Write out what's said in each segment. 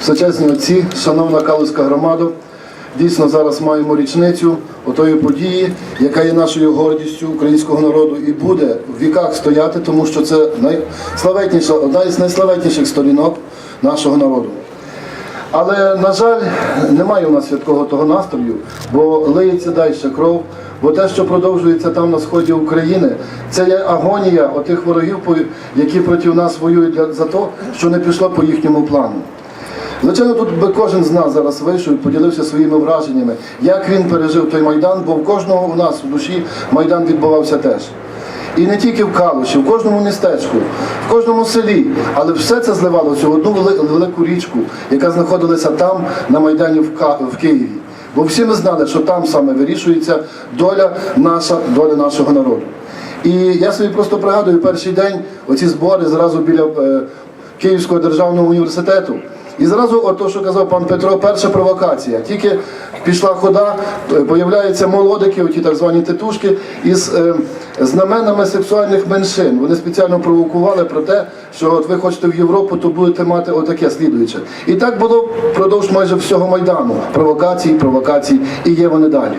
Всечесні отці, шановна Калузька громада, дійсно зараз маємо річницю отої події, яка є нашою гордістю українського народу і буде в віках стояти, тому що це найславетніша, одна із найславетніших сторінок нашого народу. Але, на жаль, немає у нас святкового того настрою, бо лиється далі кров. Бо те, що продовжується там на сході України, це є агонія отих ворогів, які проти нас воюють за те, що не пішло по їхньому плану. Звичайно, тут би кожен з нас зараз вийшов і поділився своїми враженнями, як він пережив той майдан, бо в кожного у нас в душі майдан відбувався теж. І не тільки в Калуші, в кожному містечку, в кожному селі, але все це зливалося в одну велику річку, яка знаходилася там, на Майдані в, Києві. Бо всі ми знали, що там саме вирішується доля наша, доля нашого народу. І я собі просто пригадую перший день оці збори зразу біля е, Київського державного університету. І зразу, ото, що казав пан Петро, перша провокація. Тільки пішла хода, появляються молодики, оті так звані титушки, із е, знаменами сексуальних меншин. Вони спеціально провокували про те, що от ви хочете в Європу, то будете мати отаке слідуюче. І так було впродовж майже всього майдану. Провокації, провокації, і є вони далі.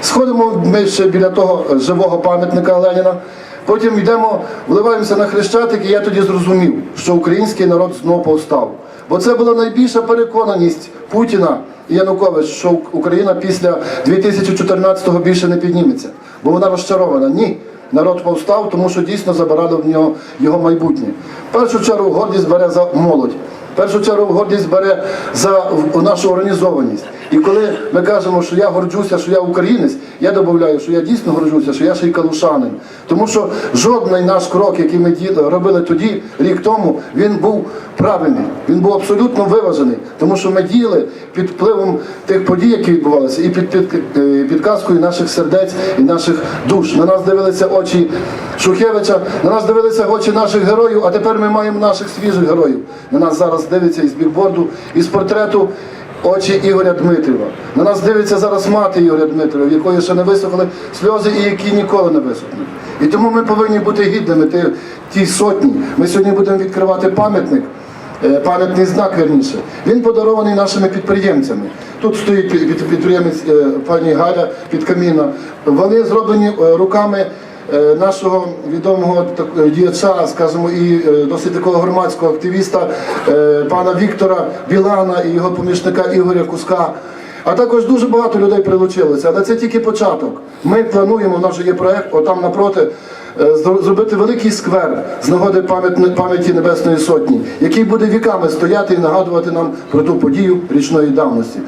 Сходимо ми ще біля того живого пам'ятника Леніна. Потім йдемо, вливаємося на хрещатик, і я тоді зрозумів, що український народ знову повстав. Бо це була найбільша переконаність Путіна і Янукович, що Україна після 2014-го більше не підніметься. Бо вона розчарована. Ні. Народ повстав, тому що дійсно забирали в нього його майбутнє. Першу чергу гордість бере за молодь. Першу чергу гордість бере за нашу організованість. І коли ми кажемо, що я горджуся, що я українець, я додаю, що я дійсно горджуся, що я ще й калушанин. Тому що жодний наш крок, який ми робили тоді, рік тому, він був правильний, він був абсолютно виважений, тому що ми діяли під впливом тих подій, які відбувалися, і під, під, е, підказкою наших сердець і наших душ. На нас дивилися очі Шухевича, на нас дивилися очі наших героїв, а тепер ми маємо наших свіжих героїв. На нас зараз дивиться із бікборду, із портрету очі Ігоря Дмитріва. На нас дивиться зараз мати Ігоря Дмитрова, в якої ще не висохли сльози і які ніколи не висохнуть. І тому ми повинні бути гідними ті, тій сотні. Ми сьогодні будемо відкривати пам'ятник. е, Пам'ятний знак верніше. Він подарований нашими підприємцями. Тут стоїть під- під- підприємець е, пані Галя Підкаміна. Вони зроблені е, руками нашого відомого е, діяча, скажімо, і е, досить такого громадського активіста е, пана Віктора Білана і його помічника Ігоря Куска. А також дуже багато людей прилучилося, але це тільки початок. Ми плануємо, у нас вже є проект, отам напроти, е, зробити великий сквер з нагоди пам'яті Небесної Сотні, який буде віками стояти і нагадувати нам про ту подію річної давності.